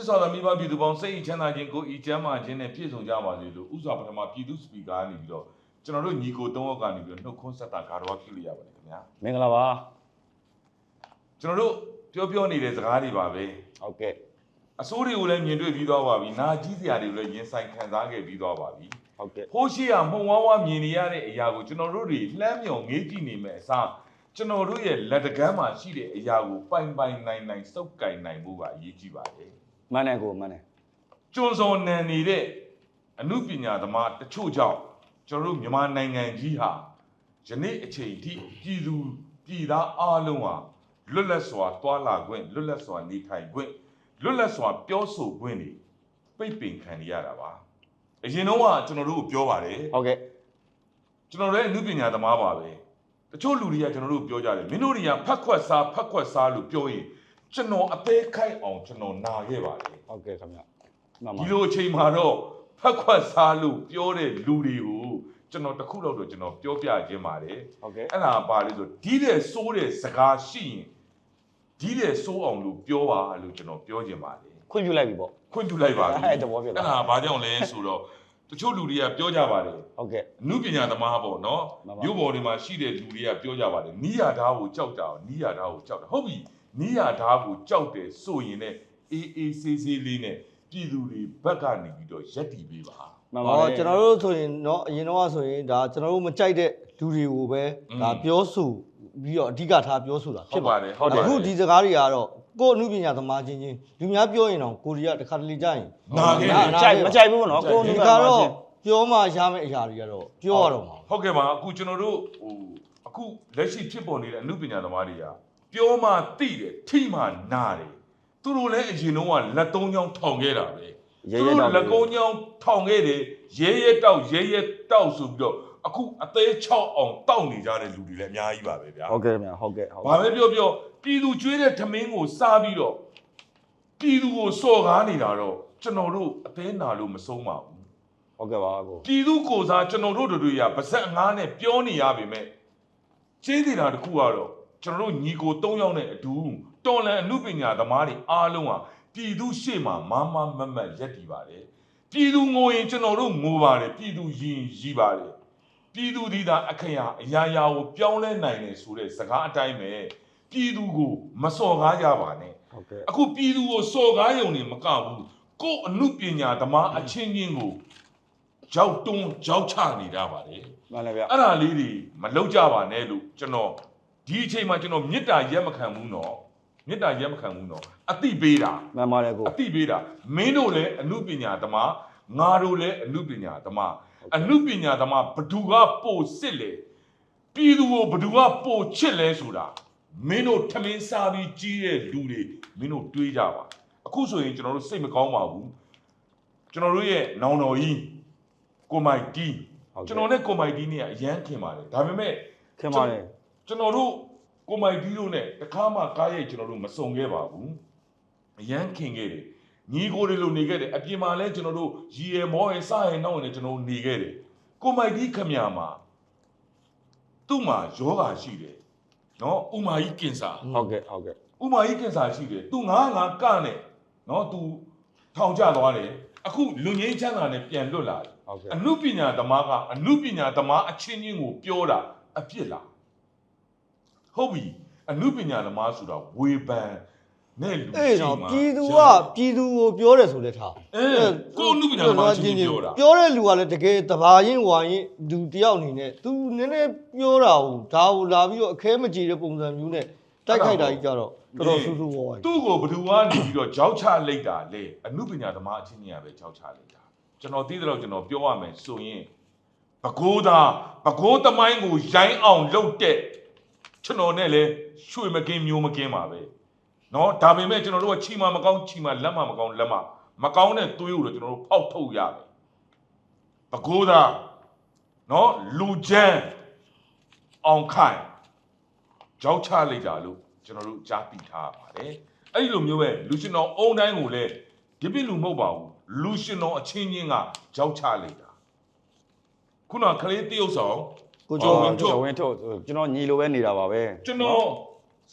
ချစ်စွာသောမိဘပြည်သူပေါင်းစိတ်အချမ်းသာခြင်းကိုယ်ဤချမ်းသာခြင်းနဲ့ပြည့်စုံကြပါစေလို့ဥစွာပထမပြည်သူစပီကာကနေပြီးတော့ကျွန်တော်တို့ညီကိုသုံးယောက်ကနေပြီးတော့နှုတ်ခွန်းဆက်တာဂါရဝပြုလို့ရပါတယ်ခင်ဗျာမင်္ဂလာပါကျွန်တော်တို့ပြောပြောနေတဲ့စကားတွေပါပဲဟုတ်ကဲ့အစိုးတွေကိုလည်းမြင်တွေ့ပြီးသွားပါပြီနာကြီးစရာတွေကိုလည်းရင်ဆိုင်ခံစားခဲ့ပြီးသွားပါပြီဟုတ်ကဲ့ဟိုးရှိရမှုံဝါးဝါမြင်နေရတဲ့အရာကိုကျွန်တော်တို့တွေလှမ်းမြောင်ငေးကြည့်နေမယ်အစားကျွန်တော်တို့ရဲ့လက်တကမ်းမှာရှိတဲ့အရာကိုပိုင်ပိုင်နိုင်နိုင်စုပ်ကင်နိုင်ဖို့ကအရေးကြီးပါတယ် မှန်တယ်ကိုမှန်တယ်ကျွန်းစော်နံနေတဲ့အမှုပညာသမားတချို့ကြောင့်ကျွန်တော်တို့မြန်မာနိုင်ငံကြီးဟာယနေ့အချိန်ထိပြည်သူပြည်သားအားလုံးဟာလွတ်လပ်စွာတွာလာခွင့်လွတ်လပ်စွာနေထိုင်ခွင့်လွတ်လပ်စွာပြောဆိုခွင့်တွေပိတ်ပင်ခံရတာပါအရင်တော့ကကျွန်တော်တို့ကိုပြောပါတယ်ဟုတ်ကဲ့ကျွန်တော်လည်းအမှုပညာသမားပါပဲတချို့လူတွေကကျွန်တော်တို့ပြောကြတယ်မင်းတို့တွေကဖက်ခွက်စားဖက်ခွက်စားလို့ပြောရင် ကျွန်တော်အသေးခိုက်အောင်ကျွန်တော်နာခဲ့ပါတယ်ဟုတ်ကဲ့ခင်ဗျမှန်ပါဒီလိုအချိန်မှာတော့ဖက်ခွက်စားလို့ပြောတဲ့လူတွေကိုကျွန်တော်တစ်ခုလောက်တော့ကျွန်တော်ပြောပြခြင်းပါတယ်ဟုတ်ကဲ့အဲ့ဒါကပါလေဆိုဒီတဲ့စိုးတဲ့စကားရှိရင်ဒီတဲ့စိုးအောင်လို့ပြောပါလို့ကျွန်တော်ပြောခြင်းပါတယ်ခွင့်ပြုလိုက်ပြီပေါ့ခွင့်ပြုလိုက်ပါပြီအဲ့သဘောဖြစ်အဲ့သွားဒါကဘာကြောင့်လဲဆိုတော့တချို့လူတွေကပြောကြပါတယ်ဟုတ်ကဲ့အမှုပညာသမားပေါ့နော်မှန်ပါမြို့ပေါ်တွေမှာရှိတဲ့လူတွေကပြောကြပါတယ်နီးရဓာတ်ကိုကြောက်တာနီးရဓာတ်ကိုကြောက်တာဟုတ်ပြီ နီးရဓာတ်ကိုကြောက်တယ်ဆိုရင်လည်းအေးအေးဆေးဆေးလေးနဲ့ပြည်သူတွေဘက်ကနေပြီးတော့ရက်တီပေးပါ မှန်ပါ ဟော တယ် ကျွန်တော်တို့ဆိုရင်เนาะအရင်တော့ဆိုရင်ဒါကျွန်တော်တို့မကြိုက်တဲ့လူတွေကိုပဲ อืม ဒါပြောဆိုပြီးတော့အဓိကထားပြောဆိုတာ ဟု ဖြစ် တ် ပါ ပါတယ်ဟုတ်တယ် အခုဒီစကားတွေကတော့ကိုယ့်အမှုပညာသမားချင်းချင်းလူများပြောရင်တော့ကိုရီးယားတစ်ခါတလေကြာရင် နာခဲ့တယ် ကြိုက်မကြိုက်ဘူးပေါ့နော်ကို ဒီ က ကတော့ပြောမှရမယ့်အရာတွေကတော့ပြောရတော့မှာ ဟုတ်ကဲ့ပါအခုကျွန်တော်တို့ဟိုအခုလက်ရှိဖြစ်ပေါ်နေတဲ့အမှုပညာသမားတွေက ပြောမှသိတယ်ထိမှနာတယ်သူတို့လည်းအရင်တော့ကလက်သုံးချောင်းထောင်ခဲ့တာပဲရဲသူရဲတို့တော့လက်ကုံးချောင်းထောင်ခဲ့တယ်ရဲရဲတောက်ရဲရဲတောက်ဆိုပြီးတော့အခုအသေးချောက်အောင်တောက်နေကြတဲ့လူတွေလည်းအများကြီးပါပဲဗျာဟုတ်ကဲ့ခင်ဗျဟုတ်ကဲ့ဟုတ်ဘာပဲပြောပြောပြည်သူကျွေးတဲ့ထမင်းကိုစားပြီးတော့ပြည်သူကိုစော်ကားနေတာတော့ကျွန်တော်တို့အသေးနာလို့မဆုံးပါဘူးဟုတ်ကဲ့ပါကိုပြည်သူကိုစားကျွန်တော်တို့တို့တွေကဗဇက်ငားနဲ့ပြောနေရပေမဲ့ကျေးဇူးတာတစ်ခုကတော့ ကျွန်တော်တို့ညီကို၃ယောက်နဲ့အတူတော်လန်အမှုပညာသမားတွေအားလုံးဟာပြည်သူရှေ့မှာမမမတ်မတ်ရက်တည်ပါတယ်ပြည်သူငိုရင်ကျွန်တော်တို့ငိုပါတယ်ပြည်သူရင်ရီပါတယ်ပြည်သူဒီသာအခရာအရာရာကိုပြောင်းလဲနိုင်တယ်ဆိုတဲ့စကားအတိုင်းပဲပြည်သူကိုမစော်ကားကြပါနဲ့ဟုတ်ကဲ့အခုပြည်သူကိုစော်ကားယုံနေမကဘူးကိုယ်အမှုပညာသမားအချင်းချင်းကိုကြောက်တွန်းကြောက်ချနေတာပါလေမှန်တယ်ဗျအဲ့ဒါလေးတွေမလောက်ကြပါနဲ့လို့ကျွန်တော် ဒီအချိန်မှာကျွန်တော်မေတ္တာရက်မခံဘူးနော်မေတ္တာရက်မခံဘူးနော်အတိပေးတာမှန်ပါတယ်ကိုအတိပေးတာမင်းတို့လည်းအမှုပညာသမားငါတို့လည်းအမှုပညာသမားအမှုပညာသမားဘသူကပို့စစ်လေပြည်သူကိုဘသူကပို့ချစ်လဲဆိုတာမင်းတို့ထမင်းစားပြီးကြီးတဲ့လူတွေမင်းတို့တွေးကြပါအခုဆိုရင်ကျွန်တော်တို့စိတ်မကောင်းပါဘူးကျွန်တော်တို့ရဲ့နောင်တော်ကြီးကိုမိုက်တီးဟုတ်ကျွန်ကဲ့တော်နဲ့ကိုမိုက်တီးနဲ့အရန်ခင်ပါတယ်ဒါပေမဲ့ခင်ပါတယ် ကျွန်တော်တို့ကိုမိုက်တီးတို့နဲ့တခါမှကားရိုက်ကျွန်တော်တို့မစုံခဲ့ပါဘူးအရန်ခင်ခဲ့တယ်ညီကိုတွေလိုနေခဲ့တယ်အပြင်မှာလည်းကျွန်တော်တို့ရီရမောရစရနောက်နေကျွန်တော်တို့နေခဲ့တယ်ကိုမိုက်တီးခမညာမှာသူ့မှာယောဂါရှိတယ်နော်ဥမာကြီးကင်ဆာဟုတ်ကဲ့ဟုတ်ကဲ့ဥမာကြီးကင်ဆာရှိတယ်သူငါငါကနဲ့နော်သူထောင်ကျသွားတယ်အခုလူငင်းချမ်းသာနဲ့ပြန်လွတ်လာတယ်ဟုတ်ကဲ့အနုပညာသမားကအနုပညာသမားအချင်းချင်းကိုပြောတာအပြစ်လား ဟုတ်ပြီအနုပညာသမားဆိုတာဝေဖန်နဲ့လူအေးရှိတော့မှပြည်သူကရတယ်ပြည်သူကိုပြောတယ်ဆိုလဲထားအေးကိုယ်အနုပညာသမားချင်းချင်းပြောတာပြောတဲ့လူကလည်းတကယ်တဘာရင်ဝါရင်လူတယောက်အနေနဲ့ तू နည်းနည်းပြောတာဟိုဒါကိုလာပြီးတော့အခဲမကြေတဲ့ပုံစံမျိုးနဲ့တိုက်ခိုက်တာကြီးကြတော့တော်တော်ဆူဆူဝါးဝါးသူ့ကိုဘယ်သူကနေပြီးတော့ကြောက်ချလိုက်တာလေအနုပညာသမားအချင်းချင်းကပဲကြောက်ချလိုက်တာကျွန်တော်သိတယ်လို့ကျွန်တော်ပြောရမယ်ဆိုရင်ပကိုးသားပကိုးသမိုင်းကိုရိုင်းအောင်လုပ်တဲ့ ကျွန်တော်နဲ့လည်းရွှေမကင်းမျိုးမကင်းပါပဲနော်ဒါပေမဲ့ကျွန်တော်တို့ကချီမမကောင်းချီမလက်မမကောင်းလက်မမကောင်းတဲ့သွေးကိုတော့ကျွန်တော်တို့ဖောက်ထုတ်ရတယ်ဘကိုးသားနော်လူချမ်းအောင်ခိုင်ကြောက်ချလိုက်တာလို့ကျွန်တော်တို့ကြားသိထားပါတယ်အဲ့ဒီလိုမျိုးပဲလူရှင်တော်အုံတိုင်းကိုလည်းဒီပြလူမဟုတ်ပါဘူးလူရှင်တော်အချင်းချင်းကကြောက်ချလိုက်တာခုနကလေးတရုတ်ဆောင် ကိုကျော်ကျော်ဝင်းထုတ်ကျော်ဝင်းထုတ်ကျွန်တော်ညီလိုပဲနေတာပါပဲကျွန်တော်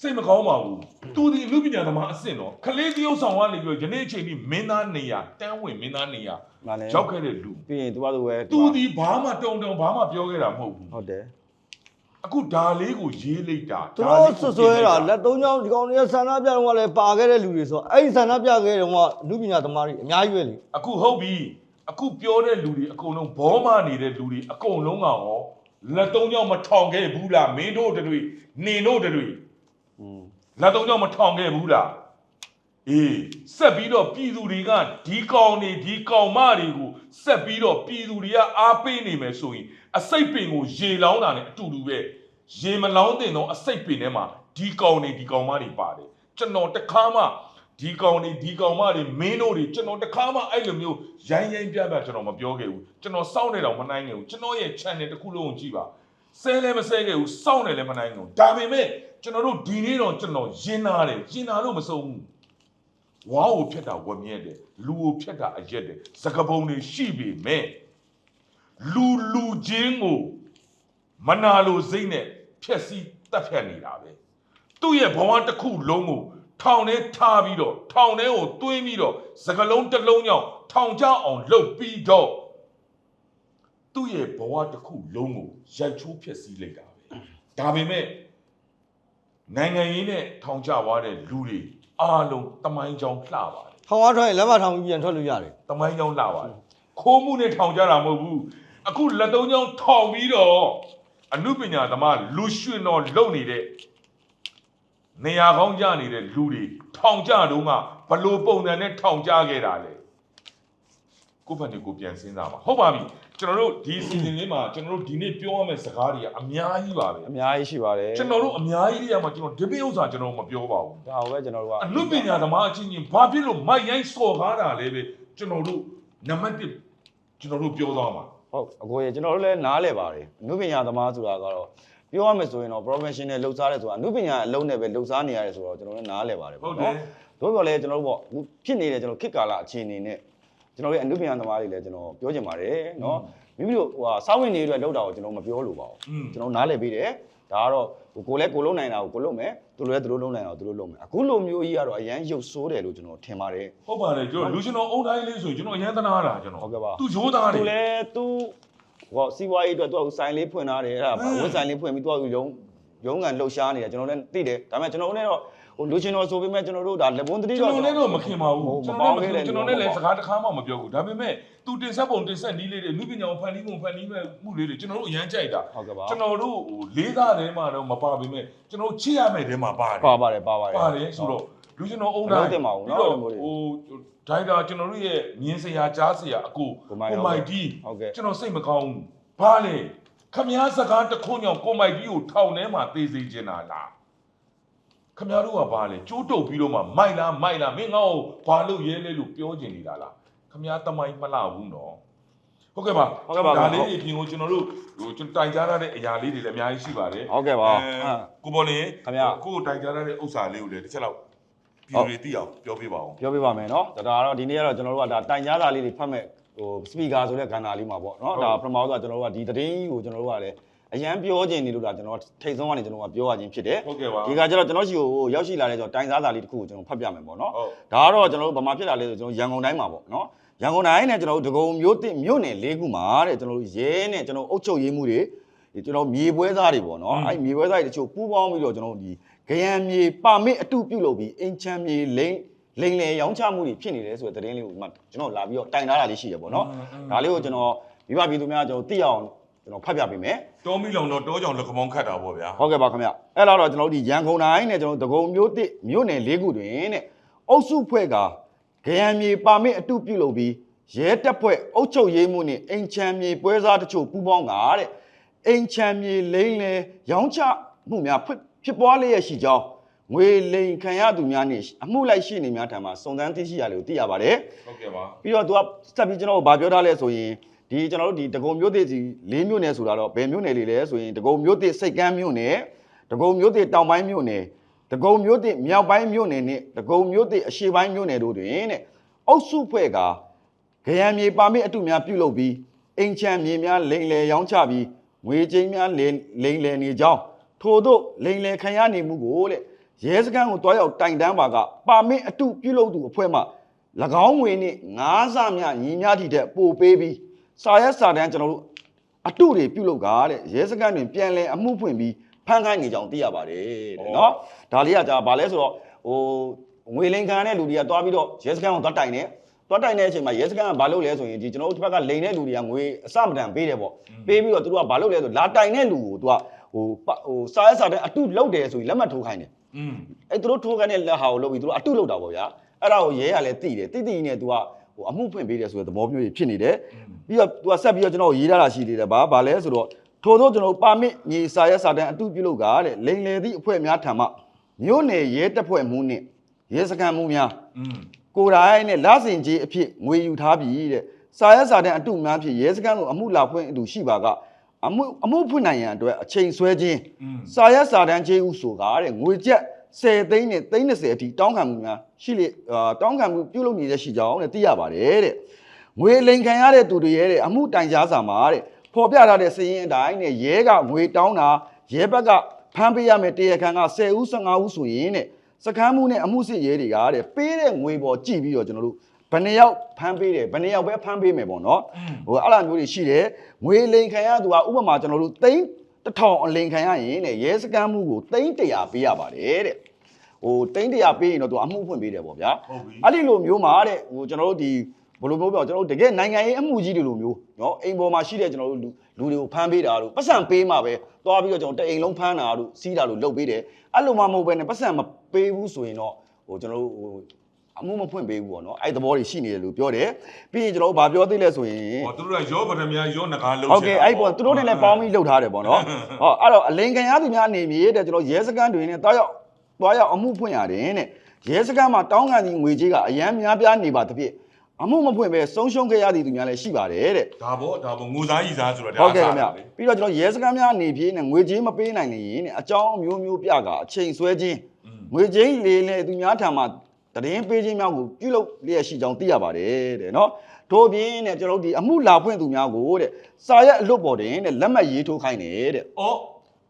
စိတ်မကောင်းပါဘူးသူဒီအမှုပညာသမားအစ်စ်တော့ခလေးတရုပ်ဆောင်ကနေပြီးတော့ယနေ့အချိန်ထိမင်းသားနေရတန်းဝင်မင်းသားနေရမှန်တယ်ရောက်ခဲ့တဲ့လူပြီးရင်သူကသူပဲသူဒီဘာမှတုံတုံဘာမှပြောခဲ့တာမဟုတ်ဘူးဟုတ်တယ်အခုဒါလေးကိုရေးလိုက်တာသူတို့ဆွဆွဲတာလက်သုံးချောင်းဒီကောင်တွေကဆန္ဒပြတော့ကလည်းပါခဲ့တဲ့လူတွေဆိုတော့အဲ့ဒီဆန္ဒပြခဲ့တဲ့ကောင်ကလူပညာသမားတွေအများကြီးပဲလေအခုဟုတ်ပြီအခုပြောတဲ့လူတွေအကုန်လုံးဘောမနေတဲ့လူတွေအကုန်လုံးကရော လက်သုံးချောင်းမထောင်ခဲ့ဘူးလားမင်းတို့တွေနေတို့တွေอืมလက်သုံးချောင်းမထောင်ခဲ့ဘူးလားအေးဆက်ပြီးတော့ပြည်သူတွေကဒီကောင်နေဒီကောင်မတွေကိုဆက်ပြီးတော့ပြည်သူတွေကအားပေးနေမယ်ဆိုရင်အစိတ်ပင်ကိုရေလောင်းတာနဲ့အတူတူပဲရေမလောင်းတဲ့တော့အစိတ်ပင်ထဲမှာဒီကောင်နေဒီကောင်မတွေပါတယ်ကျွန်တော်တခါမှ ဒီကောင်နေဒီကောင်မတွေမင်းတို့တွေကျွန်တော်တခါမှအဲ့လိုမျိုးရိုင်းရိုင်းပြပြကျွန်တော်မပြောခဲ့ဘူးကျွန်တော်စောင့်နေတော့မနိုင်ခဲ့ဘူးကျွန်တော်ရဲ့ channel တစ်ခုလုံးကိုကြည့်ပါဆဲလည်းမဆဲခဲ့ဘူးစောင့်တယ်လည်းမနိုင်ဘူးဒါပေမဲ့ကျွန်တော်တို့ဒီနေ့တော့ကျွန်တော်ရင်းနာတယ်ရင်းနာလို့မဆုံးဘူးဝါးကိုဖြတ်တာဝက်မြဲတယ်လူကိုဖြတ်တာအရက်တယ်စကပုံတွေရှိပေမဲ့လူလူချင်းကိုမနာလိုစိတ်နဲ့ဖြက်စီးတက်ဖြတ်နေတာပဲသူ့ရဲ့ဘဝတစ်ခုလုံးကို ထောင်ထဲထားပြီးတော့ထောင်ထဲကိုတွင်းပြီးတော့စကလုံးတစ်လုံးကြောင့်ထောင်ချအောင်လှုပ်ပြီးတော့သူ့ရဲ့ဘဝတစ်ခုလုံးကိုရိုက်ချိုးဖျက်ဆီးလိုက်တာပဲဒါပေမဲ့နိုင်ငံရေးနဲ့ထောင်ချသွားတဲ့လူတွေအားလုံးတမိုင်းကြောင်လှပါတယ်ထောင်အားထွက်ရင်လက်မထောင်ပြီးပြန်ထွက်လို့ရတယ်တမိုင်းကြောင်လှပါတယ်ခိုးမှုနဲ့ထောင်ကြတာမဟုတ်ဘူးအခုလက်သုံးကြောင်ထောင်ပြီးတော့အမှုပညာသမားလူရွှင်တော်လုံနေတဲ့ နေရာကောင်းကြနေတဲ့လူတွေထောင်ကြတော့ကဘလို့ပုံစံနဲ့ထောင်ကြခဲ့တာလဲကိုယ့်ဘက်တွေကိုပြန်စဉ်းစားပါဟုတ်ပါပြီကျွန်တော်တို့ဒီစီစဉ်လေးမှာကျွန်တော်တို့ဒီနေ့ပြောရမယ့်စကားတွေကအများကြီးပါပဲအများကြီးရှိပါတယ်ကျွန်တော်တို့အများကြီးတွေကမှကျွန်တော်ဒီပိဥစ္စာကျွန်တော်မပြောပါဘူးဒါကိုပဲကျွန်တော်တို့ကအနုပညာသမားအချင်းချင်းဘာဖြစ်လို့မိုက်ရိုင်းစော်ကားတာလဲပဲကျွန်တော်တို့နံပါတ်1ကျွန်တော်တို့ပြောသွားမှာဟုတ်အကိုရေကျွန်တော်တို့လည်းနားလဲပါတယ်အနုပညာသမားဆိုတာကတော့ ပြောရမယ်ဆိုရင်တော့ professional လှုပ်ရှားတယ်ဆိုတာအနုပညာအလုံးနဲ့ပဲလှုပ်ရှားနေရတယ်ဆိုတော့ကျွန်တော်လည်းနားလဲပါတယ်ဟုတ်ပေါ့တယ်နော်တို့ပြောလဲကျွန်တော်တို့ပေါ့အခုဖြစ်နေတဲ့ကျွန်တော်ခေတ်ကာလအခြေအနေနဲ့ကျွန်တော်ရဲ့အနုပညာသမားတွေလည်းကျွန်တော်ပြောချင်ပါတယ်နော်မိမိတို့ဟိုဟာစာဝင်နေတွေလောက်တာကိုကျွန်တော်မပြောလို့ပါဘူးอืมကျွန်တော်နားလည်ပေးတယ်ဒါကတော့ဟိုကိုလည်းကိုလုံးနိုင်တာကိုကိုလုံးမယ်သူတို့လည်းသူတို့လုံးနိုင်တာကိုသူတို့လုံးမယ်အခုလိုမျိုးကြီးကတော့အရန်ရုပ်ဆိုးတယ်လို့ကျွန်တော်ထင်ပါတယ်ဟုတ်ပါတယ်ကျွန်တော်လူရှင်တော်အုံတိုင်းလေးဆိုရင်ကျွန်တော်အရန်သနာတာကျွန်တော်ဟုတ်ကဲ့ပါသူရိုးသားတယ်သူလည်းသူ ဟောစီးပွားရေးအတွက်သူကဆိုင်လေးဖွင့်ထားတယ်အဲ့ဒါဟမ်ဝက်ဆိုင်လေးဖွင့်ပြီးသူကရုံးရုံးကန်လှုပ်ရှားနေတယ်ကျွန်တော်လည်းသိတယ်ဒါပေမဲ့ကျွန်တော်တို့လည်းတော့ဟိုလူချင်းတော်ဆိုပေမဲ့ကျွန်တော်တို့ဒါလက်ပွန်းတတိကျွန်တော့တော်လည်းတော့မခင်ပါဘူးဟိုကျွန်မတော်ပေါလည်းင်းမခဲ့ခင်တဲ့ကျွန်တော်လည်းလည်းစကားတစ်ခါမှမပြောဘူးဒါပေမဲ့သူတင်ဆက်ပုံတင်ဆက်နီးလေးတွေလူပညာကိုဖန်တီးပုံဖန်တီးမဲ့မှုလေးတွေကျွန်တော်တို့အရန်ကြိုက်တာဟုတ်ကဲ့ပါကျွန်တော်တို့ဟိုလေးသားထဲမှာတော့မပါပေမဲ့ကျွန်တော်ချစ်ရမယ့်ထဲမှာပါတယ်ပါပါတယ်ပါပါတယ်ပါတယ်ဆိုတော့ လူကျွန်တော်အုံမတိုင်းလုပ်သင့်ပါဘူးနော်ပြီးတော့အဲ့လိုမျိုးတွေဟိုဒိုင်တာကျွန်တော်တို့ရဲ့မြင်းစရာကြားစရာအကူကိုမိုင်ကိုမိုက်တီဟုတ်ကဲ့ကျွန်တော်စိတ်မကောင်းဘူးဘာလဲခမားစကားတစ်ခွန်းကြောင့်ကိုမိုက်တီကိုထောင်ထဲမှာသေစေချင်တာလားခမားတို့ကဘာလဲကျိုးတုပ်ပြီးတော့မှမိုက်လားမိုက်လားမင်းငါ့ကိုဘာလို့ရဲလဲလို့ပြောချင်နေတာလားခမားတမိုင်းမလှဘူးနော်ဟုတ်ကဲ့ပါဟုတ်ကဲ့ပါဒါလေးတွေပြင်ကိုကျွန်တော်တို့ဟိုကျွန်တော်တိုင်ကြားရတဲ့အရာလေးတွေလည်းအများကြီးရှိပါတယ်ဟုတ်ကဲ့ပါအဲဟမ်ကိုပေါ်နေခင်ဗျာကိုကိုတိုင်ကြားရတဲ့ဥစ္စာလေးကိုလည်းတစ်ချက်လောက် ပြည်သူတွေသိအောင်ပြောပြပါအောင်ပြောပြပါမယ်နော်ဒါကတော့ဒီနေ့ကတော့ကျွန်တော်တို့ကဒါတိုင်ကြားစာလေးတွေဖတ်မဲ့ဟိုစပီကာဆိုတဲ့ကဏ္ဍလေးမှာပေါ့နော်ဒါပထမဆုံးကကျွန်တော်တို့ကဒီသတင်းကိုကျွန်တော်တို့ကလည်းအရန်ပြောချင်နေလို့ဒါကျွန်တော်ထိတ်ဆုံးကနေကျွန်တော်ကပြောရခြင်းဖြစ်တယ်ဟုတ်ကဲ့ပါဒီကကျတော့ကျွန်တော်ရှိကိုရောက်ရှိလာတဲ့ကျွန်တော်တိုင်စားစာလေးတစ်ခုကိုကျွန်တော်ဖတ်ပြမယ်ပေါ့နော်ဟုတ်ဒါကတော့ကျွန်တော်တို့ဗမာဖြစ်လာလဲဆိုကျွန်တော်ရန်ကုန်တိုင်းမှာပေါ့နော်ရန်ကုန်တိုင်းနဲ့ကျွန်တော်တို့ဒဂုံမြို့တစ်မြို့နယ်လေးခုမှာတဲ့ကျွန်တော်တို့ရဲနဲ့ကျွန်တော်အုပ်ချုပ်ရေးမှုတွေဒီ ကျွန်တော်မြေပွဲသားတွေပေါ့နော်အဲ့မြေပွဲသားတွေတချို့ပူးပေါင်းပြီးတော့ကျွန်တော်တို့ဒီဂရန်မြေပါမစ်အတုပြုတ်လုပ်ပြီးအင်ချမ်းမြေလိမ့်လိမ့်လေရောင်းချမှုတွေဖြစ်နေတယ်ဆိုတဲ့သတင်းလေးကိုဒီမှာကျွန်တော်လာပြီးတော့တိုင်ထားတာလေးရှိရပေါ့နော်ဒါလေးကိုကျွန်တော်မိဘပြည်သူများကျွန်တော်သိအောင်ကျွန်တော်ဖတ်ပြပေးမယ်တောမီလောင်တော့တောကြောင်လက်ကမောင်းခတ်တာပေါ့ဗျာဟုတ်ကဲ့ပါခင်ဗျအဲ့တော့တော့ကျွန်တော်တို့ဒီရန်ကုန်တိုင်းနဲ့ကျွန်တော်တို့ဒဂုံမြို့တစ်မြို့နယ်လေးခုတွင်တဲ့အုပ်စုဖွဲ့ကဂရန်မြေပါမစ်အတုပြုတ်လုပ်ပြီးရဲတပ်ဖွဲ့အုပ်ချုပ်ရေးမှုနဲ့အိမ်ချမ်းမြေပွဲစားတချို့ပူးပေါင်းကတဲ့ အိမ်ချမ်းမြေလိမ့်လေရောင်းချမှုများဖြစ်ဖြစ်ပွားလျက်ရှိကြောင်းငွေလိမ်ခံရသူများနဲ့အမှုလိုက်ရှိနေများထံမှာစုံစမ်းသိရှိရလို့သိရပါတယ်ဟုတ်ကဲ့ပါပြီးတော့သူကစက်ပြီးကျွန်တော်တို့ဗာပြောထားလဲဆိုရင်ဒီကျွန်တော်တို့ဒီဒဂုံမြို့သစ်စီ၄မြို့နယ်ဆိုတာတော့ဘယ်မြို့နယ်လေးလဲဆိုရင်ဒဂုံမြို့သစ်စိတ်ကမ်းမြို့နယ်ဒဂုံမြို့သစ်တောင်ပိုင်းမြို့နယ်ဒဂုံမြို့သစ်မြောက်ပိုင်းမြို့နယ်နဲ့ဒဂုံမြို့သစ်အရှေ့ပိုင်းမြို့နယ်တို့တွင်တဲ့အုပ်စုဖွဲ့ကဂရံမြေပါမစ်အတုများပြုလုပ်ပြီးအိမ်ချမ်းမြေများလိမ်လည်ရောင်းချပြီး ငွေချင်းများလိမ်လိမ်လည်နေကြောင်းထို့သောလိမ်လည်ခံရနေမှုကိုတဲ့ရဲစခန်းကိုတွားရောက်တိုင်တန်းပါကပါမစ်အတုပြုလုပ်သူအဖွဲ့မှ၎င်းငွေနဲ့ငါးဆမြညီများတီတဲ့ပို့ပေးပြီးစာရက်စာတမ်းကျွန်တော်တို့အတုတွေပြုလုပ်ကားတဲ့ရဲစခန်းတွင်ပြန်လည်အမှုဖွင့်ပြီးဖမ်းခိုင်းနေကြောင်းသိရပါတယ်တဲ့နော်ဒါလေးကကြာဘာလဲဆိုတော့ဟိုငွေလင်ခံတဲ့လူတွေကတွားပြီးတော့ရဲစခန်းကိုတွားတိုင်တယ် သွားတိုင်တဲ့အချိန်မှာရဲစခန်းကဘာလုပ်လဲဆိုရင်ဒီကျွန်တော်တို့ဒီဘက်ကလိန်တဲ့လူတွေကငွေအစမတန်ပေးတယ်ပေါ့ပေးပြီးတော့သူတို့ကဘာလုပ်လဲဆိုလာတိုင်တဲ့လူကိုသူကဟိုဟိုစားရစားတဲ့အတုလုတ်တယ်ဆိုရင်လက်မှတ်ထိုးခိုင်းတယ်อืมအဲ့သူတို့ထိုးခိုင်းတဲ့လက်ဟာကိုလုပ်ပြီးသူတို့အတုလုတ်တာပေါ့ဗျာအဲ့ဒါကိုရဲကလည်းတိတယ်တိတိနဲ့သူကဟိုအမှုဖွင့်ပေးတယ်ဆိုတဲ့သဘောမျိုးကြီးဖြစ်နေတယ်ပြီးတော့သူကဆက်ပြီးတော့ကျွန်တော်ရေးထားတာရှိသေးတယ်ဗာဗာလဲဆိုတော့ထို့သောကျွန်တော်ပါမစ်ညီစာရဲစာတန်းအတုပြုလုပ်ကတဲ့လိန်လေသည့်အဖွဲ့များထံမှမြို့နယ်ရဲတပ်ဖွဲ့မှုနှင့်ရဲစခန်းမှုများ ကိုယ်တိုင်နဲ့လဆင်ကြီးအဖြစ်ငွေယူထားပြီတဲ့စာရက်စာတမ်းအတုများဖြစ်ရဲစခန်းကိုအမှုလာဖွင့်အတူရှိပါကအမှုအမှုဖွင့်နိုင်ရန်အတွက်အချိန်ဆွဲခြင်းอืมစာရက်စာတမ်းကျေးဥဆိုကားတဲ့ငွေကျပ်10သိန်းနဲ့သိန်း30အထိတောင်းခံမှုများရှိလေအာတောင်းခံမှုပြုလုပ်နေတဲ့ရှိကြောင်းတဲ့သိရပါတယ်တဲ့ငွေလိန်ခံရတဲ့သူတွေရဲ့တဲ့အမှုတိုင်ကြားစာမှာတဲ့ဖော်ပြထားတဲ့စည်ရင်အတိုင်းနဲ့ရဲကငွေတောင်းတာရဲဘက်ကဖမ်းပေးရမယ်တရားခံက10ဦး15ဦးဆိုရင်တဲ့ စကမ်းမှုနဲ့အမှုစစ်ရဲတွေကတဲ့ပေးတဲ့ငွေပေါ်ကြည့်ပြီးတော့ကျွန်တော်တို့ဘယ်နှစ်ယောက်ဖမ်းပေးတယ်ဘယ်နှစ်ယောက်ပဲဖမ်းပေးမယ်ပေါ့နော်ဟိုအဲ့လိုမျိုးတွေရှိတယ်ငွေလိန်ခံရသူကဥပမာကျွန်တော်တို့သိန်းတစ်ထောင်အလိန်ခံရရင်တဲ့ရဲစကမ်းမှုကိုသိန်း100ပေးရပါတယ်တဲ့ဟိုသိန်း100ပေးရင်တော့သူအမှုဖွင့်ပေးတယ်ပေါ့ဗျာဟုတ်ပြီအဲ့ဒီလိုမျိုးမှာတဲ့ဟိုကျွန်တော်တို့ဒီ ဘယ်လိုပြောပြအောင်ကျွန်တော်တို့တကယ်နိုင်ငံရေးအမှုကြီးတွေလိုမျိုးနော်အိမ်ပေါ်မှာရှိတဲ့ကျွန်တော်တို့လူတွေကိုဖမ်းပေးတာတို့ပတ်စံပေးမှာပဲသွားပြီးတော့ကျွန်တော်တအိမ်လုံးဖမ်းတာတို့စီးတာတို့လုပ်ပေးတယ်အဲ့လိုမှမဟုတ်ပဲねပတ်စံမပေးဘူးဆိုရင်တော့ဟိုကျွန်တော်တို့ဟိုအမှုမဖွင့်ပေးဘူးပေါ့နော်အဲ့သဘောတွေရှိနေတယ်လို့ပြောတယ်ပြီးရင်ကျွန်တော်တို့ဗာပြောသေးလဲဆိုရင်ဟောသူတို့ကရောဗဒမြရောနဂါလုံးဟုတ်ကဲ့အဲ့ပေါ့သူတို့တွေလည်းပေါင်းပြီးလှုပ်ထားတယ်ပေါ့နော်ဟောအဲ့တော့အလင်ခံရသူများအနေမြေတဲ့ကျွန်တော်ရဲစခန်းတွေနဲ့တောက်ရောက်တောက်ရောက်အမှုဖွင့်ရတယ်တဲ့ရဲစခန်းမှာတောင်းခံစီငွေကြီးကအရန်များပြားနေပါတပြည့် အမှုမဖွင့်ပဲဆုံးရှုံးခဲ့ရသည့်သူများလည်းရှိပါတယ်တဲ့ဒါပေါ့ဒါပေါ့ငိုစားကြီးစားဆိုတော့ဒါဟုတ်ကဲ့ခင်ဗျလေပြီးတော့ကျွန်တော်ရဲစခန်းများအနေဖြင့်နဲ့ငွေကြေးမပေးနိုင်နေရင်တဲ့အကြောင်းအမျိုးမျိုးပြကအချိန်ဆွဲခြင်းငွေကြေးလေးလေသူများထံမှတရင်ပေးခြင်းများကိုပြုလုပ်လျက်ရှိကြောင်းသိရပါတယ်တဲ့နော်ထို့ပြင်တဲ့ကျွန်တော်တို့ဒီအမှုလာဖွင့်သူများကိုတဲ့စာရက်အလွတ်ပေါ်တင်တဲ့လက်မှတ်ရေးထိုးခိုင်းတယ်တဲ့ဩ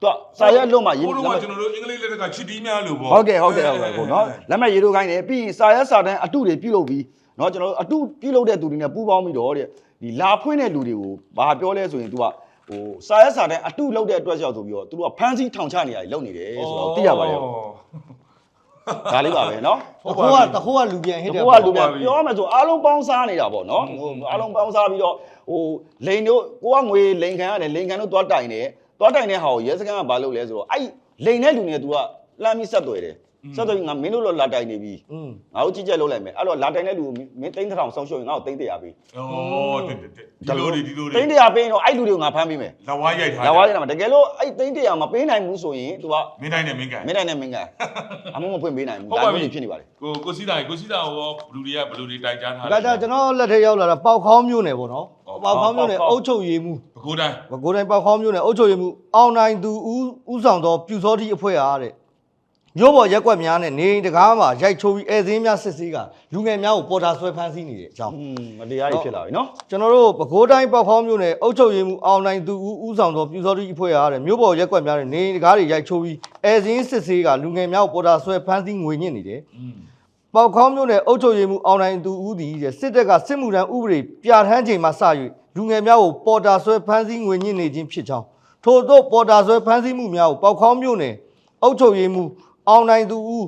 သူကစာရက်အလွတ်မှာရေးဘိုးလက်တို့မှကတ်ကျွန်တော်တို့အင်္ဂလိပ်လက်ကချစ်တီးများလို့ပေါ့ဟုတ်ကဲ့ဟုတ်ကဲ့ဟုတ်ကဲ့ကိုနော်လက်မှတ်ရေးထိုးခိုင်းတယ်ပြီးရင်စာရက်စာတမ်းအတုတွေပြုလုပ်ပြီး နော်ကျွန်တော်တို့အတုပြုလုပ်တဲ့သူတွေနဲ့ပူးပေါင်းပြီးတော့တဲ့ဒီလာဖွင့်တဲ့လူတွေကိုဘာပြောလဲဆိုရင် तू ကဟိုစာရက်စာတမ်းအတုလုပ်တဲ့အတွက်ကြောင့်ဆိုပြီးတော့ तू ကဖမ်းဆီးထောင်ချနေရတယ်လုပ်နေတယ်ဆိုတော့သိရပါတယ်ဒါလေးပါပဲနော် တခိုးကတခိုးကလူပြန်ဟစ်တယ် ဟိုကလူပြန်ပြောရမယ်ဆိုအားလုံးပေါင်းစားနေတာပေါ့နော်ဟိုအားလုံးပေါင်းစားပြီးတော့ဟိုလိန်တို့ကိုကငွေလိန်ခံရတယ်လိန်ခံတို့သွားတိုင်တယ်သွားတိုင်တဲ့ဟာကိုရဲစခန်းကဘာလုပ်လဲဆိုတော့အဲ့လိန်တဲ့လူနဲ့ तू ကလှမ်းပြီးဆက်သွယ်တယ် ဆက်သွယ်ပြီးငါမင်းတို့လောလာတိုင်နေပြီ อืม ငါတို့ကြည့်ကြက်လုပ်လိုက်မယ်အဲ့တော့လာတိုင်တဲ့လူကိုမင်းသိန်းတစ်ထောင်ဆုံးရှုံးရင်ငါ့ကိုသိန်း100ပေး ဩတက်တက်ဒီလိုဒီဒီလို သိန်း100ပေးရင်တော့အဲ့လူတွေကိုငါဖမ်းပေးမယ် လဝါရိုက်ထား လာဝါးရမှာတကယ်လို့အဲ့သိန်း100မပေးနိုင်ဘူးဆိုရင် तू က မင်းတိုင်းနဲ့မင်းကန် မင်းတိုင်းနဲ့မင်းကအမှုမဖွင့်ပေးနိုင်ဘူး ဟုတ် ဒါ ပါပြီ မျိုးတွေဖြစ်နေပါတယ် ကိုကိုစီးတာကိုစီးတာဟောဘလူတွေကဘလူတွေတိုင်ကြားထား ဒါကြကျွန်တော်လက်ထဲရောက်လာတာပေါက်ခေါင်းမျိုးနယ်ပေါ့နော် ဟုတ် ပေါက်ခေါင်းမျိုးနယ် ပေါက်ခေါင်း အုတ်ချုပ်ရည်မှု ဘကိုတိုင်း မကိုယ်တိုင်ပေါက်ခေါင်းမျိုးနယ်အုတ်ချုပ်ရည်မှုအောင်နိုင်သူဦးဦးဆောင်သောပြူစောတိအဖွဲ့အားတဲ့ မြို့ပေါ်ရက်ကွက်များနဲ့နေအိမ်တကားမှာရိုက်ချိုးပြီးအဲစင်းများစစ်ဆေးကလူငယ်များကိုပေါ်တာဆွဲဖမ်းဆီးနေတဲ့အကြောင်း อืมမတရားကြီးဖြစ်လာပြီနော်ကျွန်တော်တို့ပဲခူးတိုင်းပောက်ဖောင်းမြို့နယ်အုပ်ချုပ်ရေးမှူးအောင်နိုင်သူဦးဦးဆောင်သောပြူစောတိအဖွဲ့အားတဲ့မြို့ပေါ်ရက်ကွက်များနဲ့နေအိမ်တကားတွေရိုက်ချိုးပြီးအဲစင်းစစ်ဆေးကလူငယ်များကိုပေါ်တာဆွဲဖမ်းဆီးငွေညစ်နေတယ်ပောက်ခေါင်းမြို့နယ်အုပ်ချုပ်ရေးမှူးအောင်နိုင်သူဦးသည်တဲ့စစ်တပ်ကစစ်မှုထမ်းဥပဒေပြဋ္ဌာန်းချိန်မှစ၍လူငယ်များကိုပေါ်တာဆွဲဖမ်းဆီးငွေညစ်နေခြင်းဖြစ်ကြောင်းထို့သောပေါ်တာဆွဲဖမ်းဆီးမှုများကိုပောက်ခေါင်းမြို့နယ်အုပ်ချုပ်ရေးမှူး အောင်နိုင်သူဦး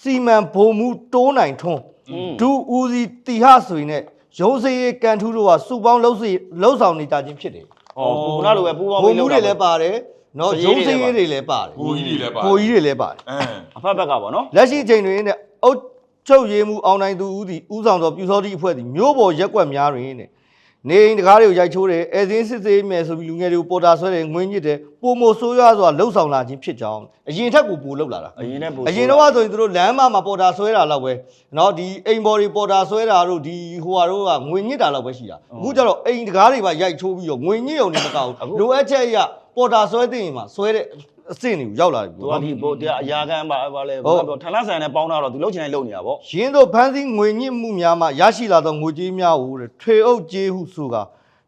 စီမံဘုံမှုတိုးနိုင်ထွန်းဒူဦးစီတီဟဆွေနဲ့ရုံးစရေးကန်ထူးတို့ကစုပေါင်းလှုပ်စီလှုပ်ဆောင်နေကြခြင်းဖြစ်တယ်ဟောခုနလိုပဲပူပေါင်းဘုံပြီးမှုလုပ်တွေတာလည်းပါတယ်နော်စရေးရုံးစတွေရေးလည်းတွေလည်းပါတယ်ကိုကြီးတွေလည်းပါကိုကြီးတွေလည်းပါတယ်အဲအဖက်ဘက်ကပေါ့နော်လက်ရှိအချိန်တွင်တဲ့အုတ်ချုပ်ရည်မှုအောင်နိုင်သူဦးသည်ဦးဆောင်သောပြူစောတိအဖွဲ့သည်မြို့ပေါ်ရက်ကွက်များတွင်တဲ့ နေအိမ်တကားတွေကိုရိုက်ချိုးတယ်အဲစင်းစစ်စေးမယ်ဆိုပြီးလူငယ်တွေကိုပေါ်တာဆွဲတယ်ငွေညစ်တယ်ပုံမိုဆိုးရွားစွာလှုပ်ဆောင်လာခြင်းဖြစ်ကြောင်းအရင်ထက်ကိုပိုလှုပ်လာတာအရင်နဲ့ပိုအရင်တော့ဆိုရင်တို့လမ်းမမှာပေါ်တာဆွဲတာလောက်ပဲနော်ဒီအိမ်ပေါ်တွေပေါ်တာဆွဲတာတို့ဒီဟိုဟာတို့ကငွေညစ်တာလောက်ပဲရှိတာအခုကျတော့အိမ်တကားတွေပါရိုက်ချိုးပြီးတော့ငွေညစ်ရုံနဲ့မကောက်ဘူးလိုအပ်ချက်အရပေါ်တာဆွဲတဲ့အိမ်မှာဆွဲတဲ့ အဆင့်တွေကိုရောက်လာပြီသူကဒီပို့တရားအရာခံပါပါလဲဟုတ်ဘာပြောဌာနဆိုင်နဲ့ပေါင်းတာတော့သူလှုပ်ချင်တိုင်းလှုပ်နေတာပေါ့ရင်းတို့ဖမ်းဆီးငွေညစ်မှုများမှရရှိလာသောငွေကြေးများကိုတဲ့ထွေအုပ်ကျေးဟုဆိုက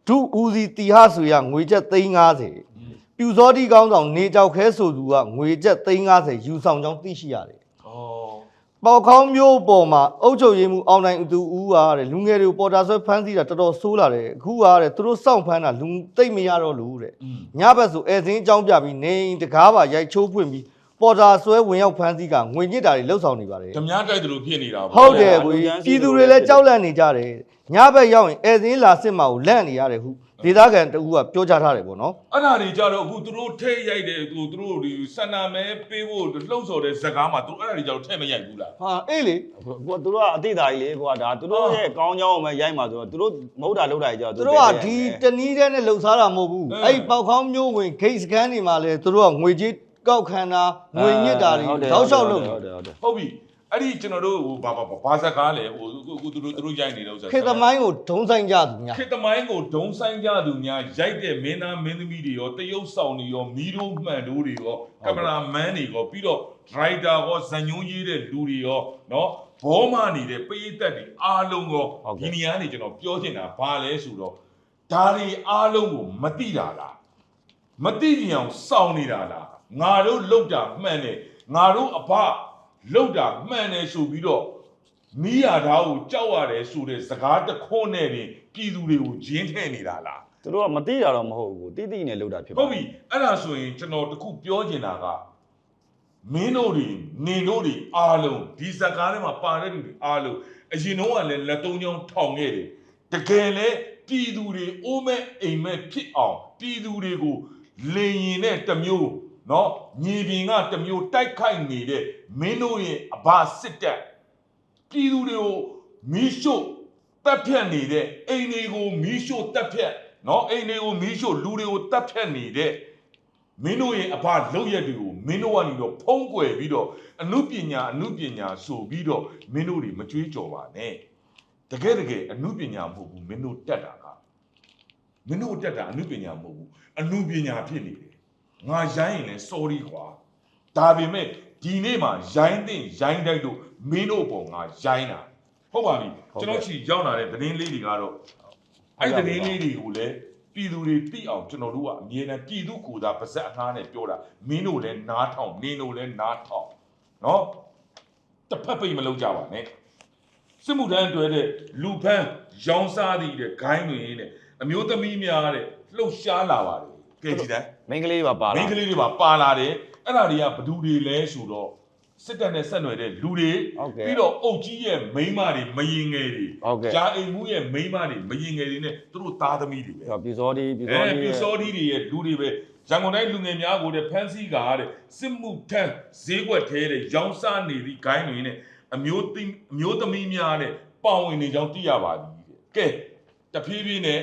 ဒုဦးစီတီဟဆိုရငွေကျပ်350ပြူစောတိကောင်းဆောင်နေကြောက်ခဲဆိုသူကငွေကျပ်350ယူဆောင်ကြောင်းသိရှိရတယ် ပေါခေါင်းမျိုးပေါ်မှာအုတ်ချုပ်ရည်မှုအောင်နိုင်သူဦးကတဲ့လူငယ်တွေကိုပေါ်တာဆွဲဖမ်းဆီးတာတော်တော်ဆိုးလာတယ်အခုကတဲ့သူတို့စောင့်ဖမ်းတာလူသိမ့်မရတော့လို့တဲ့อืมညဘက်ဆိုအဲစင်းအကြောင်းပြပြီးနေအိမ်တကားပါရိုက်ချိုးဖွင့်ပြီးပေါ်တာဆွဲဝင်ရောက်ဖမ်းဆီးကငွေညစ်တာတွေလှုပ်ဆောင်နေပါတယ်ဓမြတိုက်တယ်လို့ဖြစ်နေတာပေါ့ဟုတ်တယ်ကိုကြီးပြည်သူတွေလည်းကြောက်လန့်နေကြတယ်ညဘက်ရောက်ရင်အဲစင်းလာစစ်မှာကိုလန့်နေရတယ်ဟု ဒေသခံတဦးကပြောကြားထားတယ်ပေါ့နော်အဲ့ဒါတွေကြတော့အခုသူတို့ထဲရိုက်တယ်သူသူတို့ဒီစန္နာမဲပေးဖို့လှုပ်ဆော်တဲ့ဇကားမှာသူအဲ့ဒါတွေကြတော့ထဲမရိုက်ဘူးလားဟာအေးလေကိုကသူတို့ကအတိတ်သားကြီးလေကိုကဒါသူတို့ရဲ့ကောင်းကြောင်းကိုပဲရိုက်မှာဆိုတော့သူတို့မဟုတ်တာလုပ်တာကြီးကြောသူတို့ကဒီတနည်းတဲ့နဲ့လှုပ်ရှားတာမဟုတ်ဘူးအဲ့ဒီပေါက်ခေါင်းမျိုးဝင်ဂိတ်စကန်တွေမှာလဲသူတို့ကငွေကြီးကောက်ခံတာငွေညစ်တာတွေတောက်လျှောက်လုပ်နေဟုတ်တယ်ဟုတ်တယ်ဟုတ်ပြီ အဲ့ဒီကျွန်တော်တို့ဟိုဘာဘာဘာဇကားလဲဟိုအခုသူတို့သူတို့ရိုက်နေတော့ဆိုခေတ်သမိုင်းကိုဒုံဆိုင်ကြသူများခေတ်သမိုင်းကိုဒုံဆိုင်ကြသူများရိုက်တဲ့မင်းသားမင်းသမီးတွေရောတရုပ်ဆောင်တွေရောမီးတို့မှန်တို့တွေရောကင်မရာမန်တွေရောပြီးတော့ဒရိုက်တာရောဇန်ညုံးရေးတဲ့လူတွေရောနော်ဘောမနေတဲ့ပရိသတ်တွေအားလုံးရောဒီနေရာနေကျွန်တော်ပြောချင်တာဘာလဲဆိုတော့ဒါတွေအားလုံးကိုမတိတာလားမတိကြအောင်စောင့်နေတာလားငါတို့လောက်တာမှန်တယ်ငါတို့အဖ လောက်တာမှန်တယ်ဆိုပြီးတော့မိရသားကိုကြောက်ရတယ်ဆိုတဲ့စကားတစ်ခွန်းနဲ့တင်ပြည်သူတွေကိုဂျင်းထဲ့နေတာလားသူတို့ကမသိတာတော့မဟုတ်ဘူးတိတိနဲ့လုပ်တာဖြစ်ပါဟုတ်ပြီအဲ့ဒါဆိုရင်ကျွန်တော်တခုပြောချင်တာကမင်းတို့တွေနင်တို့တွေအားလုံးဒီစကားထဲမှာပါတဲ့လူတွေအားလုံးအရင်တော့ကလည်းလက်သုံးချောင်းထောင်ခဲ့တယ်တကယ်လဲပြည်သူတွေအိုးမဲ့အိမ်မဲ့ဖြစ်အောင်ပြည်သူတွေကိုလင်ရင်နဲ့တစ်မျိုး နော်ညီပင်ကတမျိုးတိုက်ခိုက်နေတဲ့မင်းတို့ရဲ့အဘစစ်တပ်ပြည်သူတွေကိုမီးရှို့တပ်ဖြတ်နေတဲ့အိမ်တွေကိုမီးရှို့တပ်ဖြတ်နော်အိမ်တွေကိုမီးရှို့လူတွေကိုတပ်ဖြတ်နေတဲ့မင်းတို့ရဲ့အဘလောက်ရက်တွေကိုမင်းတို့ကနေတော့ဖုံးကွယ်ပြီးတော့အမှုပညာအမှုပညာဆိုပြီးတော့မင်းတို့တွေမကြွေးကြော်ပါနဲ့တကယ်တကယ်အမှုပညာမဟုတ်ဘူးမင်းတို့တက်တာကမင်းတို့တက်တာအမှုပညာမဟုတ်ဘူးအမှုပညာဖြစ်နေတယ် ငါရိုင်းရင်လည်း sorry ကွာဒါပေမဲ့ဒီနေ့မှာရိုင်းတဲ့ရိုင်းတိုက်တို့မင်းတို့ပုံငါရိုင်းတာဟုတ်ပါပြီကျွန်တော်ချီရောက်လာတဲ့သတင်းလေးတွေကတော့အဲ့ဒီသတင်းလေးတွေကိုလည်းပြည်သူတွေသိအောင်ကျွန်တော်တို့ကအမြဲတမ်းပြည်သူကိုယ်သာပါဇက်အငှားနဲ့ပြောတာမင်းတို့လည်းနားထောင်နင်းတို့လည်းနားထောင်နော်တစ်ဖက်ပိတ်မလုပ်ကြပါနဲ့စစ်မှုထမ်းတွေ့တဲ့လူဖန်းရောင်းစားသည့်တဲ့ဂိုင်းတွေတဲ့အမျိုးသမီးများတဲ့လှုပ်ရှားလာပါတယ် ကဲကြည့်တယ်မိန်းကလေးပါပါမိလာန်းကလေးတွေပါပါလာတယ်အဲ့ဒါတွေကဘသူတွေလဲဆိုတော့စစ်တပ်နဲ့ဆက်နွယ်တဲ့လူတွေဟုတ်ကဲ့ပြီးတော့အုတ်ကြီးရဲ့မိန်းမတွေမရင်ငယ်တွေဟုတ်ကဲ့ဂျာအိမ်မှုရဲ့မိန်းမတွေမရင်ငယ်တွေနဲ့သူတို့သားသမီးတွေပဲပြူစောဒီပြူစောအဲဒီပြူစောဒီတွေရဲ့လူတွေပဲရန်ကုန်တိုင်းလူငယ်များကိုတဲ့ဖန်စီကားတဲ့စစ်မှုထမ်းဈေးကွက်ထဲတဲ့ရောင်းစားနေသည့်ဂိုင်းတွေနဲ့အမျိုးသိအမျိုးသမီးများနဲ့ပါဝင်နေကြောင်းသိရပါသည်တဲ့ကဲတဖြည်းဖြည်းနဲ့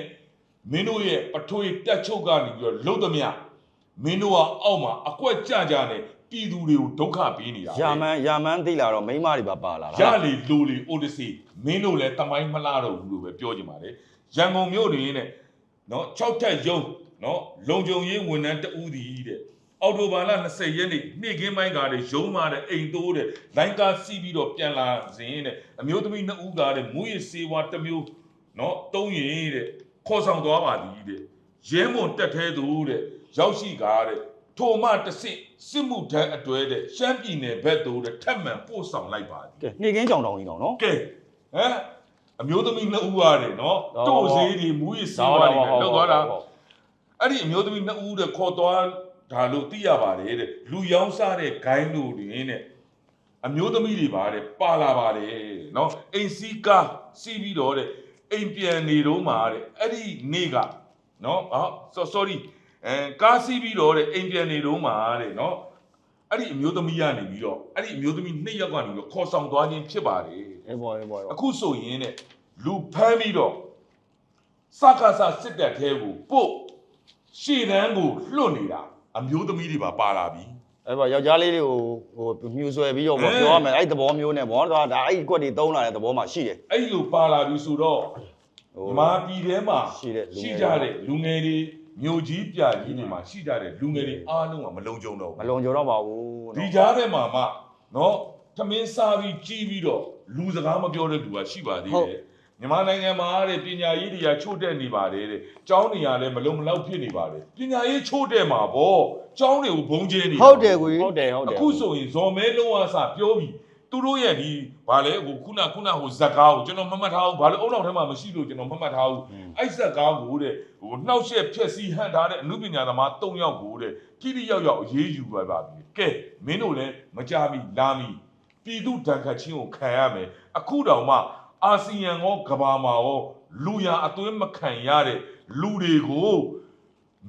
မင်းတို့ရဲ့ပထွေတက်ချုပ်ကနေပြီးတော့လုံသမျှမင်းတို့ကအောက်မှာအကွက်ကြကြနဲ့ပြည်သူတွေကိုဒုက္ခပေးနေတာပဲယာမန်ယာမန်သိလာတော့မိန်းမတွေပါပါလာရလေလူလေအိုဒစီမင်းတို့လည်းတမိုင်းမလားတော့ဘူးလို့ပဲပြောချင်ပါတယ်ရန်ကုန်မြို့တွင်နဲ့နော်6ထက်ရုံနော်လုံခြုံရေးဝန်ထမ်းတဦးဒီတဲ့အော်တိုဘာလ20ရက်နေ့နေ့ကင်းပိုင်းကားတဲ့ရုံးမာတဲ့အိမ်တိုးတဲ့လိုင်းကားစီးပြီးတော့ပြန်လာစဉ်တဲ့အမျိုးသမီးနှစ်ဦးကားတဲ့မူရစေဝါတစ်မျိုးနော်တုံးရင်တဲ့ ခေါ်ဆောင်သွားပါသည်တဲ့ရဲမွန်တက်သေးသူတဲ့ရောက်ရှိကားတဲ့ထိုမှတဆင့်စစ်မှုထမ်းအတွဲတဲ့ရှမ်းပြည်နယ်ဘက်သို့တဲ့ထပ်မံပို့ဆောင်လိုက်ပါသည်ကဲနှိကင်းကြောင်တောင်ကြီးတော့နော်ကဲဟမ်အမျိုးသမီးနှစ်ဦးရတယ်နော်ဟုတ်တို့ဈေးတွေမူရည်စေးဝါးတွေနဲ့လောက်သွားတာအဲ့ဒီအမျိုးသမီးနှစ်ဦးတဲ့ခေါ်သွားဒါလို့သိရပါတယ်တဲ့လူယောင်းစားတဲ့ဂိုင်းတို့တွင်တဲ့အမျိုးသမီးတွေပါတဲ့ပါလာပါတယ်တဲ့နော်အိမ်စီးကားစီးပြီးတော့တဲ့ အိမ်ပြန်နေတော့မှာတဲ့အဲ့ဒီနေ့ကနော်ဟာ sorry အဲကားစီးပြီးတော့တဲ့အိမ်ပြန်နေတော့မှာတဲ့နော်အဲ့ဒီအမျိုးသမီးကနေပြီးတော့အဲ့ဒီအမျိုးသမီးနှစ်ယောက်ကနေပြီးတော့ခေါ်ဆောင်သွားခြင်းဖြစ်ပါတယ်အေးဘောအေးဘောအခုဆိုရင်တဲ့လူဖမ်းပြီးတော့စကားစစစ်တပ်သေးကိုပို့ရှေ့တန်းကိုလွတ်နေတာအမျိုးသမီးတွေပါပါလာပြီ အဲ့ဘောယောက်ျားလေးတွေကိုဟိုမြူဆွဲပြီးတော့ဟဲ့ပြောရမယ်အဲ့သဘောမျိုးနဲ့ဘောတော့ဒါအဲ့ဒီကွက်တွေတုံးလာတဲ့သဘောမှာရှိတယ်အဲ့လိုပါလာပြီဆိုတော့ဟိုမာပြည်ထဲမှာရှိတဲ့လူငယ်တွေရှိကြတဲ့လူငယ်တွေမြို့ကြီးပြကြီးတွေမှာရှိကြတဲ့လူငယ်တွေအားလုံးကမလုံခြုံတော့မဘူးလုံကြတော့ပါဘူးဒီနော်ကြားထဲမှာမှနော်သမင်းစားပြီးကြီးပြီးတော့လူစကားမပြောတဲ့လူကရှိပါသေးဟုတ်တယ် မြန်မာနိုင်ငံမှာတဲ့ပညာရေးတွေကချို့တဲ့နေပါတယ်တဲ့ကျောင်းတွေကလည်းမလုံမလောက်ဖြစ်နေပါတယ်ပညာရေးချို့တဲ့မှာဗောကျောင်းတွေကိုဘုံကျဲနေဟုတ်တယ်ကိုကြီးဟုတ်တယ်ဟုတ်တယ်အခုဆိုရင်ဇော်မဲလုံးဝအစပြောပြီးသူတို့ရဲ့ဒီဘာလဲဟိုခုနခုနဟိုဇက်ကားကိုကျွန်တော်မမှတ်ထားဘူးဘာလို့အုံနောက်ထဲမှာမရှိလို့ကျွန်တော်မမှတ်ထားဘူးအဲ့ဇက်ကားကိုတဲ့ဟိုနှောက်ရှက်ဖြက်စီးဟန်ထားတဲ့အမှုပညာသမား၃ယောက်ကိုတဲ့ထိထိရောက်ရောက်အေးအေးယူပါပါပြီကဲမင်းတို့လည်းမကြမီလာမီပြည်သူတန်ခတ်ချင်းကိုခံရမယ်အခုတောင်မှ အာဆီယံရောကဘာမှာရောလူရအသွင်းမခံရတဲ့လူတွေကို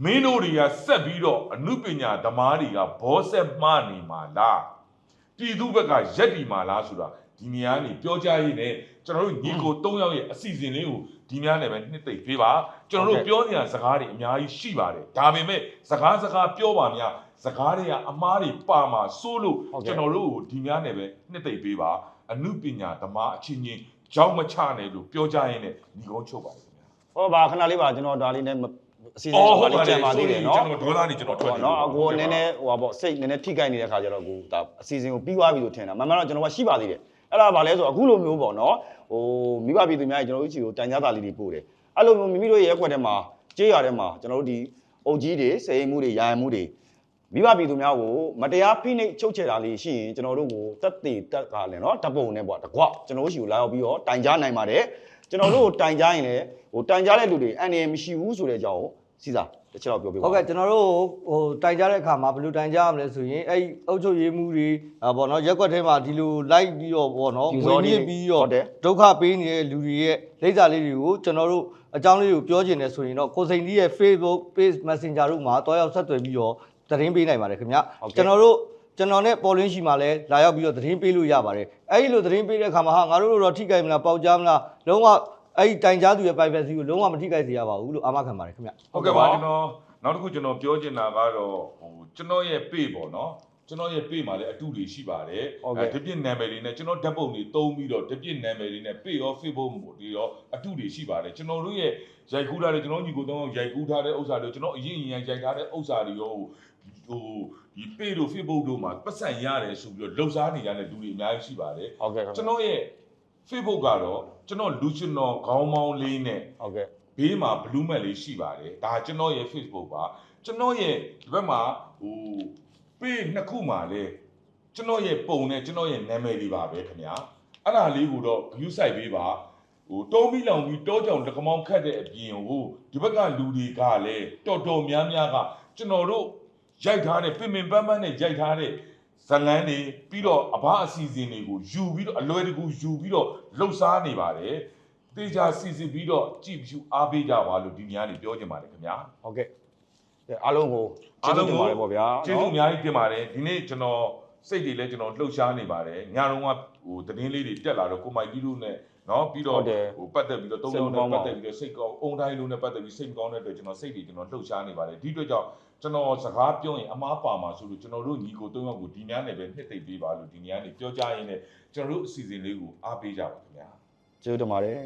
မင်းတို့တွေကဆက်ပြီးတော့အမှုပညာသမားတွေကဘောဆက်မှားနေမှာလားပြည်သူဘက်ကရက်တီမှာလားဆိုတာဒီနေရာနေပြောကြရင်းနဲ့ကျွန်တော်တို့ညီကို၃ယောက်ရဲ့အစီအစဉ်လေးကိုဒီများနဲ့ပဲနှစ်သိမ့်ပေးပါကျွန်တော်တို့ပြောနေရစကားတွေအများကြီးရှိပါတယ်ဒါပေမဲ့စကားစကားပြောပါများစကားတွေကအမားတွေပါမှာစိုးလို့ကျွန်တော်တို့ကိုဒီများနဲ့ပဲနှစ်သိမ့်ပေးပါအမှုပညာသမားအချင်းချင်း ကြောက်မချနဲ့လို့ပြောကြရင်းနဲ့ညီကုန်းချုပ်ပါတယ်ခင်ဗျာဟောပါခဏလေးပါကျွန်တော်ဒါလေးနဲ့မအစီအစဉ်အော်ပါဟုတ်လေးပါကြံလေပါသေးတယ်နော်ကျွန်တော်ဒေါသနေကျွန်တော်ထွက်ဟောနော်အကိုနည်းနည်းဟိုပါပေါ့စိတ်နည်းနည်းထိခိုက်နေတဲ့ခါကျတော့ကိုဒါအစီအစဉ်ကိုပြီးသွားပြီလို့ထင်တာမမှန်တော့ကျွန်တော်ကရှိပါသေးတယ်အဲ့ဒါဗာလဲဆိုအခုလိုမျိုးပေါ့နော်ဟိုမိဘပြည်သူများကြီးကျွန်တော်တို့ချီကိုတန်ကြားတာလေးတွေပို့တယ်အဲ့လိုမျိုးမိမိတို့ရဲ့ရက်ွက်ထဲမှာကြေးရထဲမှာကျွန်တော်တို့ဒီအုပ်ကြီးတွေစေရင်မှုတွေရာယံမှုတွေ မိဘပြည်သူများကိုမတရားဖိနှိပ်ချုပ်ချယ်တာလေးရှိရင်ကျွန်တော်တို့ကိုတက်တည်တက်ကလည်းနော်ဓပုံနဲ့ပေါ့တကွကျွန်တော်တို့ချီကိုလာရောက်ပြီးတော့တိုင်ကြားနိုင်ပါတယ်ကျွန်တော်တို့ကိုတိုင်ကြားရင်လည်းဟိုတိုင်ကြားတဲ့လူတွေအန်ရမရှိဘူးဆိုတဲ့အကြောင်းကိုစီစာတစ်ချက်တော့ပြောပြပါဟုတ်ကဲ့ကျွန်တော်တို့ဟိုတိုင်ကြတဲ့အခါမှာဘယ်လိုတိုင်ကြရမလဲဆိုရင်အဲ့အုပ်ချုပ်ရေးမှုတွေအာပေါ့နော်ရက်ကွက်ထဲမှာဒီလိုလိုက်ပြီးတော့ပေါ့နော်ယူစောဝင်တွေရစ်ပြီးတော့ဟုတ်တယ်ဒုက္ခပေးနေတဲ့လူတွေရဲ့လိပ်စာလေးတွေကိုကျွန်တော်တို့အကြောင်းလေးကိုပြောချင်တယ်ဆိုရင်တော့ကိုစိန်ကြီးရဲ့ Facebook Page Messenger တို့မှာတွားရောက်ဆက်သွယ်ပြီးတော့ သတင်းပေးနိုင်ပါတယ်ခင်ဗျဟုတ်ကဲ့ကျွန်တော်တို့ကျွန်တော်နဲ့ပေါ်လင်းရှိမှလည်းလာရောက်ပြီးတော့သတင်းပေးလို့ရပါတယ်အဲ့ဒီလိုသတင်းပေးတဲ့အခါမှာဟာငါတို့တို့တော့ထိကြိုက်မလားပေါက်ကြားမလားလုံးဝအဲ့ဒီတိုင်ကြားသူရဲ့ privacy ကိုလုံးဝမထိကြိုက်စေရပါဘူးလို့အာမခံပါတယ်ခင်ဗျဟုတ်ကဲ့ပါကျွန်တော်နောက်တစ်ခုကျွန်တော်ပြောချင်တာကတော့ဟိုကျွန်တော်ရဲ့ page ပေါ့နော်ကျွန်တော်ရဲ့ page မှာလည်းအတူတွေရှိပါတယ်ဟုတ်ကဲ့ဒီပြည့်နာမည်တွေနဲ့ကျွန်တော်ဓာတ်ပုံတွေတုံးပြီးတော့ဒီပြည့်နာမည်တွေနဲ့ page ရော Facebook တွေရောအတူတွေရှိပါတယ်ကျွန်တော်တို့ရဲ့ရိုက်ကူးထားတဲ့ကျွန်တော်ညီကိုတောင်းရိုက်ကူးထားတဲ့ဥစ္စာတွေကျွန်တော်အရင်အရင်ရိုက်ထားတဲ့ဥစ္စာတွေရော ဟိုဒီ page တို့ Facebook တို့မှာပတ်စံရတယ်ဆိုပြီးတော့လှုပ်ရှားနေကြတဲ့လူတွေအများကြီးရှိပါတယ်ဟုတ်ကဲ့ကျွန်တော်ရဲ့ Facebook ကတော့ကျွန်တော်လူရှင်တော်ခေါင်းမောင်းလေးနဲ့ဟုတ်ကဲ့ဘေးမှာ blue mat လေးရှိပါတယ်ဒါကျွန်တော်ရဲ့ Facebook ပါကျွန်တော်ရဲ့ဒီဘက်မှာဟို page နှစ်ခုမှာလေကျွန်တော်ရဲ့ပုံနဲ့ကျွန်တော်ရဲ့နာမည်လေးပါပဲခင်ဗျာအဲ့ဒါလေးကိုတော့ view site ပေးပါဟိုတုံးပြီးလောင်ပြီးတောကြောင်တကမောင်းခတ်တဲ့အပြင်ကိုဒီဘက်ကလူတွေကလည်းတော်တော်များများကကျွန်တော်တို့ ရိုက်ထားတဲ့ပင်ပင်ပန်းပန်းနဲ့ရိုက်ထားတဲ့ဇလန်းတွေပြီးတော့အဘအစီအစဉ်တွေကိုယူပြီးတော့အလွယ်တကူယူပြီးတော့လှုပ်ရှားနေပါတယ်တေချာစီစီပြီးတော့ကြည့်ပြီးအားပေးကြပါလို့ဒီညနေပြောချင်ပါတယ်ခင်ဗျာဟုတ်ကဲ့ကဲအားလုံးကိုကျေးဇူးတင်ပါတယ်ပေါ့ဗျာကျေးဇူးအများကြီးတင်ပါတယ်ဒီနေ့ကျွန်တော်စိတ်တွေလည်းကျွန်တော်လှုပ်ရှားနေပါတယ်ညတော့ကဟိုသတင်းလေးတွေတက်လာတော့ကိုမိုက်တီတို့နဲ့နော်ပြီးတော့ဟိုပတ်သက်ပြီးတော့သုံးယောက်နဲ့ပတ်သက်ပြီးတော့စိတ်ကောင်းအုံတိုင်းလုံးနဲ့ပတ်သက်ပြီးစိတ်မကောင်းတဲ့အတွက်ကျွန်တော်စိတ်တွေကျွန်တော်လှုပ်ရှားနေပါတယ်ဒီအတွက်ကြောင့် ကျွန်တော်စကားပြောရင်အမားပါမှာဆိုလို့ကျွန်တော်တို့ညီကိုတုံးယောက်ကိုဒီညနေပဲနှစ်သိမ့်ပေးပါလို့ဒီညနေပြောကြရင်းနဲ့ကျွန်တော်တို့အစီအစဉ်လေးကိုအားပေးကြပါခင်ဗျာကျေးဇူးတင်ပါတယ်